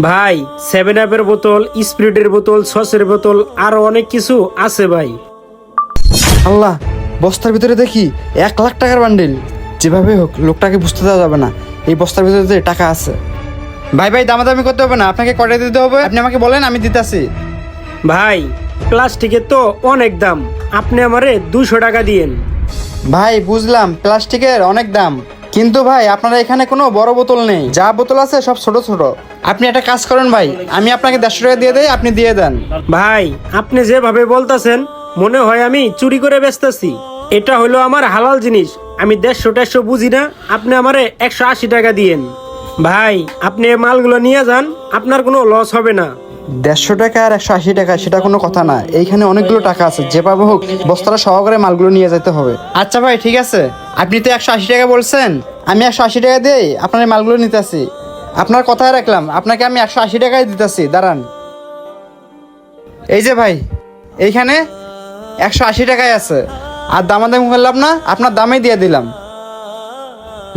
ভাই সেভেন আপের বোতল স্প্রিটের বোতল সসের বোতল আরও অনেক কিছু আছে ভাই। আল্লাহ বস্তার ভিতরে দেখি এক লাখ টাকার বান্ডিল যেভাবে হোক লোকটাকে বুঝতে দেওয়া যাবে না। এই বস্তার ভিতরে টাকা আছে। ভাই ভাই দামাদামি করতে হবে না। আপনাকে কটাই দিতে হবে? আপনি আমাকে বলেন আমি দিতেছি। ভাই প্লাস্টিকের তো অনেক দাম। আপনি আমারে দুশো টাকা দিয়েন। ভাই বুঝলাম। প্লাস্টিকের অনেক দাম। কিন্তু ভাই, আপনারা এখানে কোনো বড় বোতল নেই। যা বোতল আছে সব ছোট ছোট। আপনি একটা কাজ করেন ভাই, আমি আপনাকে দেড়শো টাকা দিয়ে দেই, আপনি দিয়ে দেন। ভাই, আপনি যেভাবে বলতাছেন, মনে হয় আমি চুরি করে বেচতেছি। এটা হলো আমার হালাল জিনিস। আমি দেড়শো টেড়শো বুঝি না, আপনি আমারে একশো আশি টাকা দিয়েন। ভাই, আপনি মালগুলো নিয়ে যান, আপনার কোনো লস হবে না। দেড়শো টাকা আর একশো আশি টাকা, সেটা কোনো কথা না। এইখানে অনেকগুলো টাকা আছে, যেভাবে হোক বস্তাটা সহকারে মালগুলো নিয়ে যেতে হবে। আচ্ছা ভাই, ঠিক আছে। আপনি তো একশো আশি টাকা বলছেন। আমি একশো আশি টাকা দিই আপনার মালগুলো নিতেছি। আপনার কথায় রাখলাম, আপনাকে আমি একশো আশি টাকায় দিতেছি, দাঁড়ান। এই যে ভাই, এইখানে একশো আশি টাকায় আছে। আর দামাদামি করলাম না, আপনার দামেই দিয়ে দিলাম।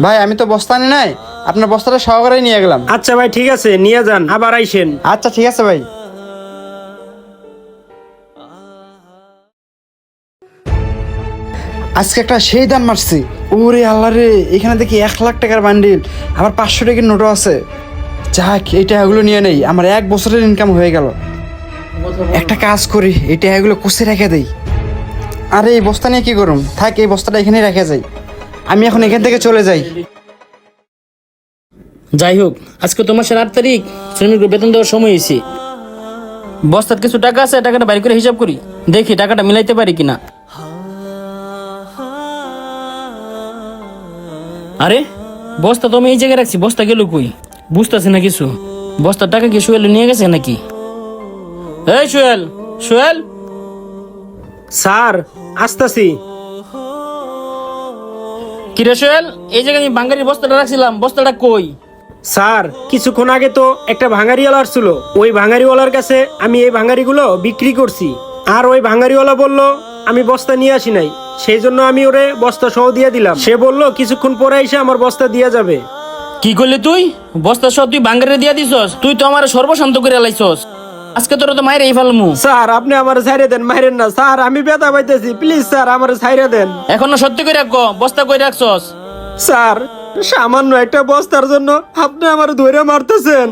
ভাই, আমি তো বস্তা নি নাই আপনার বস্তাটা সহকারে নিয়ে গেলাম। আচ্ছা ভাই ঠিক আছে নিয়ে যান আবার আইসেন। আচ্ছা ঠিক আছে ভাই। আজকে একটা সেই দান মারছি। ওরে আল্লাহ রে এখানে দেখি এক লাখ টাকার বান্ডিল আবার পাঁচশো টাকার নোটও আছে। যাক এই টাকাগুলো নিয়ে নেই আমার এক বছরের ইনকাম হয়ে গেল। একটা কাজ করি এই টাকাগুলো কুষে রেখে দেই। আরে এই বস্তা নিয়ে কী করুম? থাক এই বস্তাটা এখানেই রেখে যাই। আমি এখন এখান থেকে চলে যাই। যাই হোক আজকে তোমার মাসের আট তারিখ, শ্রমিকের বেতন দেওয়ার সময় হয়েছে। বস্তার কিছু টাকা আছে, টাকাটা বাইর করে হিসাব করি, দেখি টাকাটা মিলাইতে পারি কিনা। আরে, বস্তা তো আমি এই জায়গায় রাখছি, বস্তা গেল কই? বুঝতেছি না কিছু। বস্তার টাকা কি সোহেল নিয়ে গেছে নাকি? এই সোহেল সোহেল! স্যার, আসতাছি। কিরে সোহেল, এই জায়গায় আমি বাঙ্গারির বস্তাটা রাখছিলাম, বস্তাটা কই? স্যার কিছুক্ষণ আগে তো একটা ভাঙারিওয়ালা আসছিল। ওই ভাঙারিওয়ালার কাছে আমি এই ভাঙারিগুলো বিক্রি করছি। আর ওই ভাঙারিওয়ালা বলল আমি বস্তা নিয়ে আসি নাই। সেই জন্য আমি ওরে বস্তা সহ দিয়ে দিলাম। সে বলল কিছুক্ষণ পরে এসে আমার বস্তা দিয়ে যাবে। কি করলি তুই? বস্তা সব তুই বাঙ্গারে দিয়া দিছস? তুই তো আমার সর্বশান্ত করে লাইছস। আজকে তোর তো মায়ের এই ফেলমু। স্যার আপনি আমার ছাইরে দেন মাইরেন না। স্যার আমি ব্যথা পাইতেছি। প্লিজ স্যার আমার ছাইরে দেন। এখনও সত্যি করে রাখ বস্তা কই রাখছস? স্যার সামান্য একটা বস্তার জন্য আপনি আমার ধরে মারতেছেন।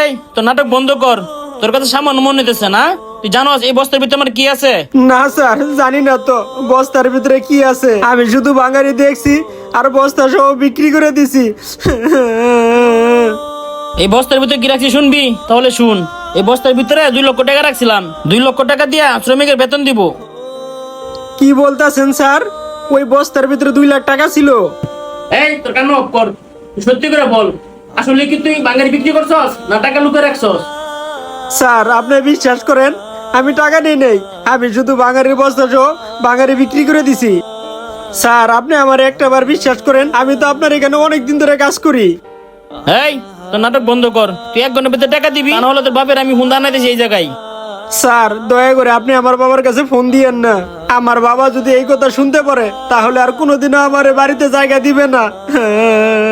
এই তোর নাটক বন্ধ কর। তোর কাছে সামান্য মনে নিতেছে না? তুই জানোস এই বস্তার ভিতরে আমার কি আছে? না স্যার জানি না তো বস্তার ভিতরে কি আছে। আমি শুধু বাঙালি দেখছি আর বস্তা সহ বিক্রি করে দিছি। এই বস্তার ভিতরে কি রাখছি শুনবি? তাহলে শুন এই বস্তার ভিতরে দুই লক্ষ টাকা রাখছিলাম। দুই লক্ষ টাকা দিয়া শ্রমিকের বেতন দিব। কি বলতাছেন স্যার? ওই বস্তার ভিতরে দুই লাখ টাকা ছিল। এই তোর কান অফ কর। সত্যি করে বল আসলে কি তুই বাঙালি বিক্রি করছস না টাকা লুকে রাখছস? স্যার আপনি বিশ্বাস করেন আমি টাকা নিয়ে নেই আমি শুধু বাঙালির বস্তা সহ বাঙালি বিক্রি করে দিছি। স্যার আপনি আমার একটা বার বিশ্বাস করেন আমি তো আপনার এখানে অনেক দিন ধরে কাজ করি। এই তোর নাটক বন্ধ কর তুই এক ঘণ্টার ভিতরে টাকা দিবি না নাহলে তোর বাপের আমি হুন্দা আনাইতেছি এই জায়গায়। স্যার, দয়া করে আপনি আমার বাবার কাছে ফোন দিয়েন না। আমার বাবা যদি এই কথা শুনতে পারে, তাহলে আর কোনোদিনও আমার বাড়িতে জায়গা দিবে না।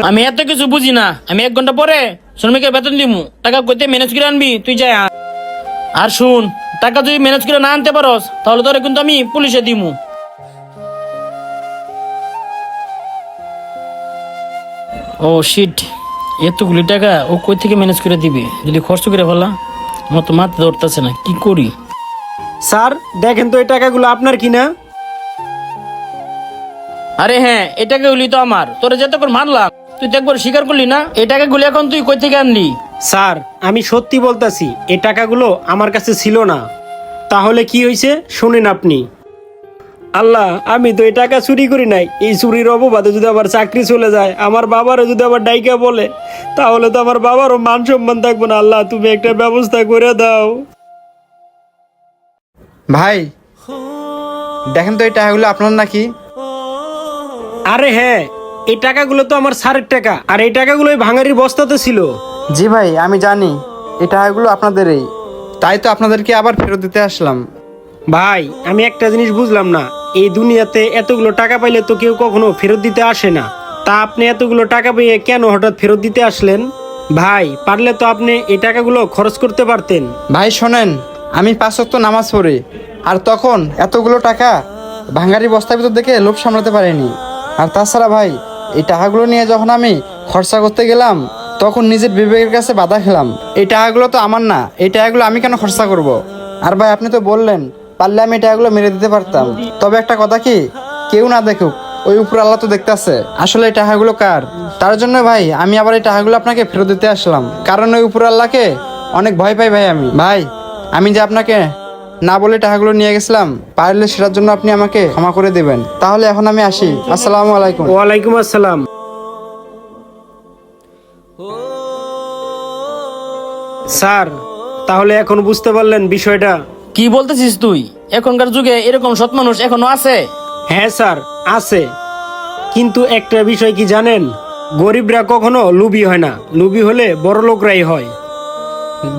আমি এত কিছু বুঝি না। আমি এক ঘণ্টা পরে শ্রমিকের বেতন দিমু। টাকা কইতে ম্যানেজ করে আনবি, তুই যাই। আর শুন, টাকা যদি ম্যানেজ করে না আনতে পারস, তাহলে তোরে কিন্তু আমি পুলিশে দিমু। ও শিট এতগুলি টাকা ও কই থেকে ম্যানেজ করে দিবে? যদি খরচ করে ফেলা আমার তো মাথা ধরতেছে না কি করি? স্যার দেখেন তো এই টাকাগুলো আপনার কি না আরে হ্যাঁ এই টাকাগুলি তো আমার। তোরে যে করে মানলাম তুই তো একবার স্বীকার করলি না? এই টাকাগুলি এখন তুই কই থেকে আনলি? স্যার আমি সত্যি বলতাছি এই টাকাগুলো আমার কাছে ছিল না। তাহলে কি হয়েছে শুনেন আপনি। আল্লাহ আমি তো এই টাকা চুরি করি নাই। এই চুরির অপবাদে যদি আমার চাকরি চলে যায় আমার বাবারও যদি আবার ডাইকা বলে তাহলে তো আমার বাবারও মান সম্মান থাকব না। আল্লাহ তুমি একটা ব্যবস্থা করে দাও। ভাই দেখেন তো এই টাকাগুলো আপনার নাকি? আরে হ্যাঁ এই টাকাগুলো তো আমার সারের টাকা আর এই টাকাগুলো ওই ভাঙারির বস্তাতে ছিল। জি ভাই আমি জানি এই টাকাগুলো আপনাদেরই। তাই তো আপনাদেরকে আবার ফেরত দিতে আসলাম। ভাই আমি একটা জিনিস বুঝলাম না। এই দুনিয়াতে এতগুলো টাকা পাইলে তো কেউ কখনো ফেরত দিতে আসে না। তা আপনি এতগুলো টাকা পেয়ে কেন হঠাৎ ফেরত দিতে আসলেন? ভাই, পারলে তো আপনি এই টাকাগুলো খরচ করতে পারতেন। ভাই, শোনেন, আমি পাঁচ ওয়াক্ত নামাজ পড়ি, আর তখন এতগুলো টাকা ভাঙ্গারি বস্তার ভিতর দেখে লোভ সামলাতে পারিনি। আর তাছাড়া ভাই, এই টাকাগুলো নিয়ে যখন আমি খরচা করতে গেলাম, তখন নিজের বিবেকের কাছে বাধা খেলাম। এই টাকাগুলো তো আমার না, এই টাকাগুলো আমি কেন খরচা করব। আর ভাই, আপনি তো বললেন পারলে আমি টাকাগুলো মেরে দিতে পারতাম। তবে একটা কথা কি? কেউ না দেখুক, ওই উপর আল্লাহ তো দেখতেছে। আসলে এই টাকাগুলো কার? তার জন্য ভাই, আমি আবার এই টাকাগুলো আপনাকে ফেরত দিতে আসলাম। কারণ ওই উপর আল্লাহকে অনেক ভয় পাই ভাই আমি। ভাই, আমি যে আপনাকে না বলে টাকাগুলো নিয়ে গেছিলাম, পারলে সেটার জন্য আপনি আমাকে ক্ষমা করে দেবেন। তাহলে এখন আমি আসি। আসসালামু আলাইকুম। ওয়ালাইকুম আসসালাম। স্যার, তাহলে এখন বুঝতে পারলেন বিষয়টা। কি বলতেছিস তুই? এখনকার যুগে এরকম সৎ মানুষ এখনও আছে? হ্যাঁ স্যার আছে। কিন্তু একটা বিষয় কি জানেন? গরিবরা কখনো লুবি হয় না। লুবি হলে বড় লোকরাই হয়।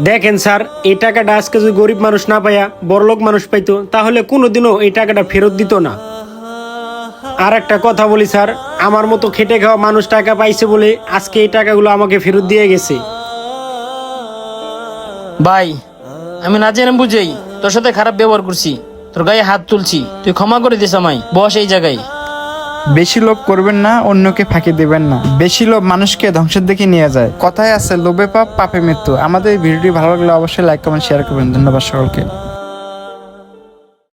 দেখেন স্যার এই টাকাটা আজকে যদি গরিব মানুষ না পাইয়া বড় লোক মানুষ পাইতো তাহলে কোনোদিনও এই টাকাটা ফেরত দিত না। আর একটা কথা বলি স্যার আমার মতো খেটে খাওয়া মানুষ টাকা পাইছে বলে আজকে এই টাকাগুলো আমাকে ফেরত দিয়ে গেছে। ভাই আমি না জেনে বুঝেই তোর সাথে খারাপ ব্যবহার করছি। তোর গায়ে হাত তুলছি। তুই ক্ষমা করে দিস আমায়। বস এই জায়গায়। বেশি লোভ করবেন না, অন্যকে ফাঁকি দেবেন না। বেশি লোভ মানুষকে ধ্বংসের দিকে নিয়ে যায়। কথায় আছে, লোভে পাপ, পাপে মৃত্যু। আমাদের ভিডিওটি ভালো লাগলে অবশ্যই লাইক কমেন্ট শেয়ার করবেন। ধন্যবাদ সকলকে।